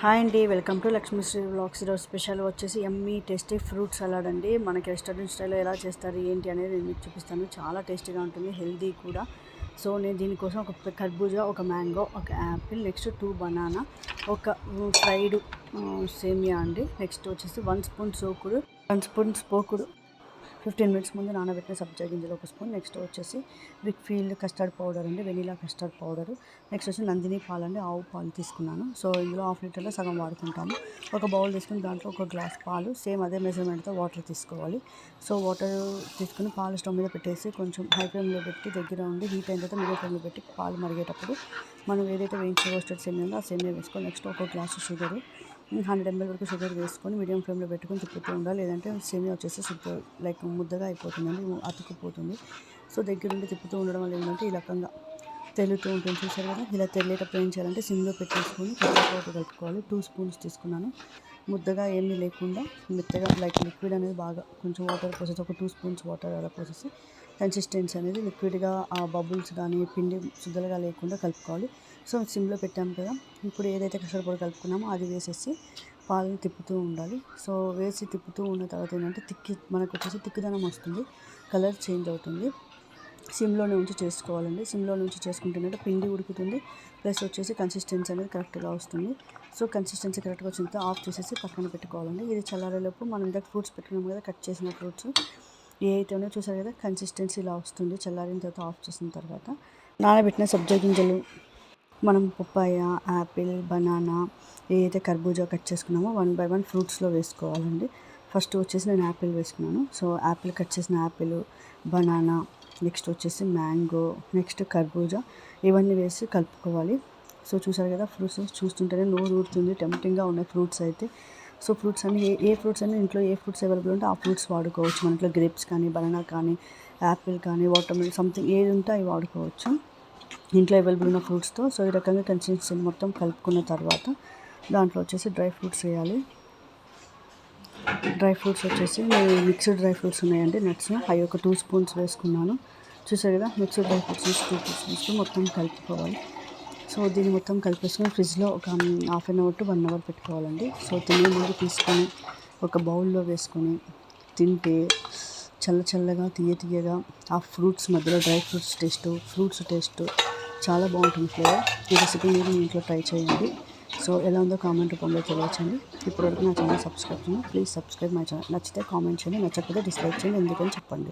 Hi అండి welcome to Lakshmisri blogs ఈరోజు special వచ్చేసి ఎమ్మీ టేస్టీ ఫ్రూట్ సలాడ్ అండి. మనకి రెస్టారెంట్ స్టైల్లో ఎలా చేస్తారు ఏంటి అనేది నేను మీకు చూపిస్తాను. చాలా టేస్టీగా ఉంటుంది హెల్దీ కూడా. సో నేను దీనికోసం ఒక కర్బూజా ఒక మ్యాంగో ఒక యాపిల్ నెక్స్ట్ టూ బనానా ఒక ఫ్రైడ్ సేమియా అండి. నెక్స్ట్ వచ్చేసి వన్ స్పూన్ సోకుడు వన్ స్పూన్ పోకుడు ఫిఫ్టీన్ మినిట్స్ ముందు నానబెట్టిన సబ్జా గింజలు ఒక స్పూన్. నెక్స్ట్ వచ్చేసి విక్ ఫీల్డ్ కస్టర్డ్ పౌడర్ అండి వెనీలా కస్టర్డ్ పౌడర్. నెక్స్ట్ వచ్చి నందిని పాలు అండి ఆవు పాలు తీసుకున్నాను. సో ఇందులో హాఫ్ లీటర్లో సగం వాడుకుంటాము. ఒక బౌల్ తీసుకుని దాంట్లో ఒక గ్లాస్ పాలు సేమ్ అదే మెజర్మెంట్తో వాటర్ తీసుకోవాలి. సో వాటర్ తీసుకుని పాలు స్టవ్ మీద పెట్టేసి కొంచెం హై ఫ్లేమ్లో పెట్టి దగ్గర ఉండి హీట్ అయిన తర్వాత మీడియం ఫ్లేమ్లో పెట్టి పాలు మరిగేటప్పుడు మనం ఏదైతే వేయించి రోస్టెడ్ సేమియా ఉందో ఆ సేమియా వేసుకోవాలి నెక్స్ట్ ఒక గ్లాసు షుగరు హండ్రెడ్ ఎంఎల్ వరకు షుగర్ వేసుకొని మీడియం ఫ్లేమ్లో పెట్టుకొని తిప్పుతూ ఉండాలి. లేదంటే సేమియా వచ్చేసి సూపర్ లైక్ ముద్దగా అయిపోతుందండి అతుక్కుపోతుంది. సో దగ్గరుండి తిప్పుతూ ఉండడం వల్ల ఏంటంటే ఈ రకంగా తెల్లుతూ ఉంటుంది చూసారు కదా? ఇలా తెల్లేటప్పుడు ఏం చేయాలంటే సిమ్లో పెట్టేసుకొని పౌడర్ కలుపుకోవాలి. టూ స్పూన్స్ తీసుకున్నాను. ముద్దగా ఏమీ లేకుండా మెత్తగా లైక్ లిక్విడ్ అనేది బాగా కొంచెం వాటర్ పోసేసి ఒక టూ స్పూన్స్ వాటర్ అలా పోసేసి కన్సిస్టెన్సీ అనేది లిక్విడ్గా ఆ బబుల్స్ కానీ పిండి శుద్ధలుగా లేకుండా కలుపుకోవాలి. సో సిమ్లో పెట్టాము కదా? ఇప్పుడు ఏదైతే కష్టపడి పొడి కలుపుకున్నామో అది వేసేసి పాలను తిప్పుతూ ఉండాలి. సో వేసి తిప్పుతూ ఉన్న తర్వాత ఏంటంటే తిక్కి మనకు వచ్చేసి తిక్కుదనం వస్తుంది. కలర్ చేంజ్ అవుతుంది. సిమ్లోనే ఉంచి చేసుకోవాలండి. సిమ్లో నుంచి చేసుకుంటేనంటే పిండి ఉడుకుతుంది. ప్లస్ వచ్చేసి కన్సిస్టెన్సీ అనేది కరెక్ట్గా వస్తుంది. సో కన్సిస్టెన్సీ కరెక్ట్గా వచ్చిన తర్వాత ఆఫ్ చేసేసి పక్కన పెట్టుకోవాలండి. ఇది చల్లారేలోపు మనం ఇందాక ఫ్రూట్స్ పెట్టుకున్నాం కదా కట్ చేసిన ఫ్రూట్స్ ఏ అయితే ఉన్నాయో చూసారు కదా కన్సిస్టెన్సీ ఇలా వస్తుంది. చల్లారిన తర్వాత ఆఫ్ చేసిన తర్వాత. నానబెట్టిన సబ్జా గింజలు మనం పప్పాయ యాపిల్ బనానా ఏదైతే కర్బూజా కట్ చేసుకున్నామో వన్ బై వన్ ఫ్రూట్స్లో వేసుకోవాలండి. ఫస్ట్ వచ్చేసి నేను యాపిల్ వేసుకున్నాను. సో యాపిల్ కట్ చేసిన యాపిల్ బనానా నెక్స్ట్ వచ్చేసి మ్యాంగో నెక్స్ట్ కర్బూజా ఇవన్నీ వేసి కలుపుకోవాలి. సో చూసారు కదా ఫ్రూట్స్ చూస్తుంటేనే నోరు ఊరుతుంది టెంప్టింగ్గా ఉన్నాయి ఫ్రూట్స్ అయితే. సో ఫ్రూట్స్ అన్ని ఏ ఏ ఫ్రూట్స్ అన్ని ఇంట్లో ఏ ఫ్రూట్స్ అవైలబుల్ ఉంటే ఆ ఫ్రూట్స్ వాడుకోవచ్చు. మన ఇంట్లో గ్రేప్స్ కానీ బనానా కానీ యాపిల్ కానీ వాటర్మిలన్ సంథింగ్ ఏది ఉంటే అవి వాడుకోవచ్చు. ఇంట్లో అవైలబుల్ ఉన్న ఫ్రూట్స్తో సో ఈ రకంగా కన్సిస్టెన్సీ మొత్తం కలుపుకున్న తర్వాత దాంట్లో వచ్చేసి డ్రై ఫ్రూట్స్ వేయాలి. డ్రై ఫ్రూట్స్ వచ్చేసి మిక్స్డ్ డ్రై ఫ్రూట్స్ ఉన్నాయండి నట్స్ అవి ఒక టూ స్పూన్స్ వేసుకున్నాను. చూసారు కదా mixed dry fruits two spoons మొత్తం కలుపుకోవాలి సో దీన్ని మొత్తం కలిపేసుకొని ఫ్రిడ్జ్లో ఒక half an hour to one hour పెట్టుకోవాలండి. సో తినే ముందు తీసుకొని ఒక బౌల్లో వేసుకొని తింటే చల్ల చల్లగా తీయ తీయగా ఆ ఫ్రూట్స్ మధ్యలో dry fruits taste fruits taste చాలా బాగుంటుంది ఫ్లేవర్. ఈ రెసిపీ మీరు మీ ఇంట్లో ట్రై చేయండి. సో ఎలా ఉందో కామెంట్ రూపంలో తెలియచండి. ఇప్పటివరకు నా ఛానల్ సబ్స్క్రైబ్ చేయండి ప్లీజ్ సబ్స్క్రైబ్ మై ఛానల్. నచ్చితే కామెంట్ చేయండి నచ్చకపోతే డిస్లైక్ చేయండి ఎందుకని చెప్పండి.